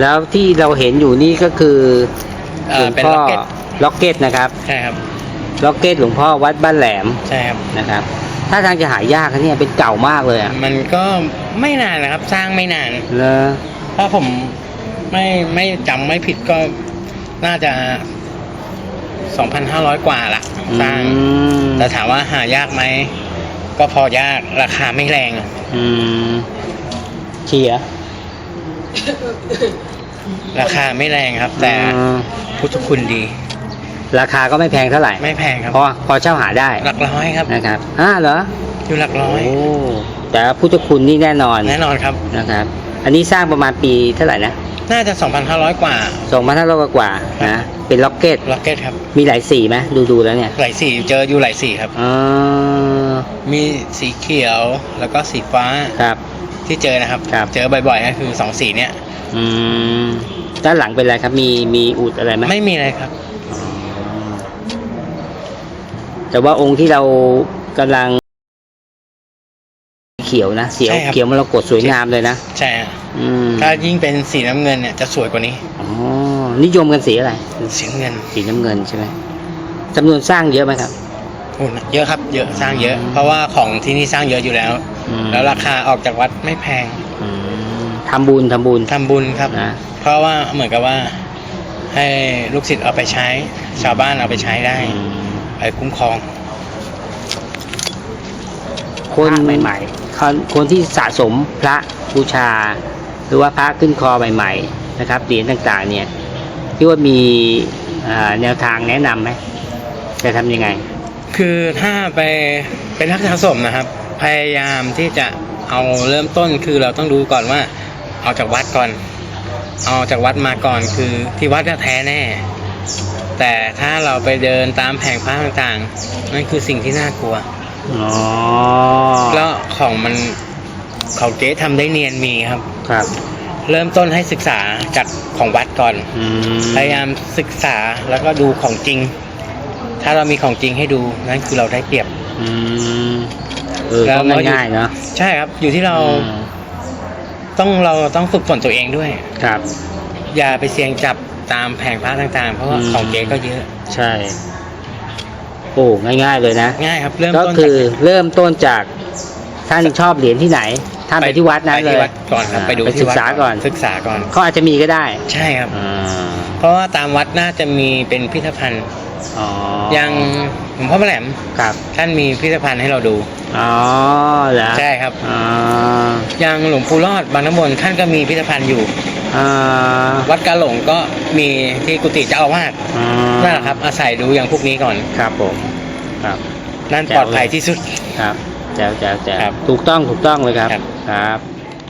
แล้วที่เราเห็นอยู่นี่ก็คือเอ่หลอวงเป็นพ่อล็อกเก็ตล็อกเก็ตนะครับใช่ครับล็อกเก็ตหลวงพ่อวัดบ้านแหลมใช่ครับนะครับถ้าทางจะหายากนะเนี่ยเป็นเก่ามากเลยอะมันก็ไม่นานนะครับ สร้างไม่นานเลอถ้าผมไม่ไม่จำไม่ผิดก็น่าจะ2,500กว่าละสร้างอืมแต่ถามว่าหายากไหมก็พอยากราคาไม่แรงอืมเชีย ร์ราคาไม่แรงครับ แต่อืมพุทธคุณดี ราคาก็ไม่แพงเท่าไหร่ไม่แพงครับ พอพอเช่าหาได้หลักร้อยครับ นะครับอ่าเหรออยู่หลักร้อย โอ้แต่พุทธคุณนี่แน่นอนแน่นอนครับ นะครับ อันนี้สร้างประมาณปีเท่าไหร่นะน่าจะ 2,500 กว่าสองพันห้าร้อยกว่าๆนะเป็นล็อกเก็ตล็อกเก็ตครับ มีหลายสีไหมดูดูๆแล้วเนี่ยหลายสีเจออยู่หลายสีครับ อ๋อมีสีเขียวแล้วก็สีฟ้า ครับ ที่เจอนะครับครับ เจอบ่อยๆก็คือสองสีเนี้ยอืมด้านหลังเป็นอะไรครับ มีมีอุดอะไรไหมไม่มีอะไรครับ แต่ว่าองค์ที่เรากำลัง เขียวนะเขียวใช่ครับ เขียวมรกตสวยงามเลยนะใช่ฮะอืมถ้ายิ่งเป็นสีน้ำเงินเนี่ยจะสวยกว่านี้ อ๋อนิยมกันสีอะไร สีน้ำเงินสีน้ำเงินใช่ไหมจำนวนสร้างเยอะไหมครับ โอ้เยอะครับ เยอะสร้างเยอะ เพราะว่าของที่นี่สร้างเยอะอยู่แล้ว อืมแล้วราคาออกจากวัดไม่แพงอืมทำบุญทำบุญ ทำบุญครับ นะ เพราะว่าเหมือนกับว่า ให้ลูกศิษย์เอาไปใช้ ชาวบ้านเอาไปใช้ได้อืมไปคุ้มครอง คนใหม่ๆคนคนที่สะสมพระบูชา หรือว่าพระขึ้นคอใหม่ๆนะครับเหรียญต่างๆเนี่ยที่ว่ามีอ่าแนวทางแนะนำไหมจะทำยังไง คือถ้าไปเป็นนักสะสมนะครับ พยายามที่จะเอาเริ่มต้นคือเราต้องดูก่อนว่าเอาจากวัดก่อน เอาจากวัดมาก่อนคือที่วัดน่ะแท้แน่ แต่ถ้าเราไปเดินตามแผงพระต่างๆ นั่นคือสิ่งที่น่ากลัวอ๋อแล้วของมันของเจ๊ทำได้เนียนมีครับ ครับ เริ่มต้นให้ศึกษาจากของวัดก่อนอืมพยายามศึกษาแล้วก็ดูของจริง ถ้าเรามีของจริงให้ดูนั่นคือเราได้เปรียบ อืมเออแล้วก็เราอยู่ง่ายๆเนาะใช่ครับ อยู่ที่เราอืมต้องเราต้องฝึกฝนตัวเองด้วย ครับ อย่าไปเสี่ยงจับตามแผงพระต่างๆ เพราะว่าอืมของเจ๊ก็เยอะ ใช่โอ้ง่ายๆเลยนะ ง่ายครับ เริ่มก็ต้นคือจากเริ่มต้นจากท่านชอบเหรียญที่ไหน ท่านไปที่วัดนั้นไปเลที่ยวัดก่อนครับาไปดูไปที่ศึกวัดษาก่อนศึกษาก่อน เขาอาจจะมีก็ได้ใช่ครับ อ่าเพราะว่าตามวัดน่าจะมีเป็นพิพิธภัณฑ์อ๋ออย่างหลวงพ่อพระแหลมครับท่านมีพิพิธภัณฑ์ให้เราดู อ๋อเหรอใช่ครับอ๋ออย่างหลวงปู่รอดบางน้ำมนต์ท่านก็มีพิพิธภัณฑ์อยู่ อ่าวัดกาหลงก็มีที่กุฏิเจ้าอาวาสอ่านั่นแหละครับ อาศัยดูอย่างพวกนี้ก่อน ครับผม ครับ นั่นแจ๋วปลอดภัยที่สุด ครับ แจ๋วแจ๋วแจ๋วครับถูกต้องถูกต้องเลยครับ ครับครับ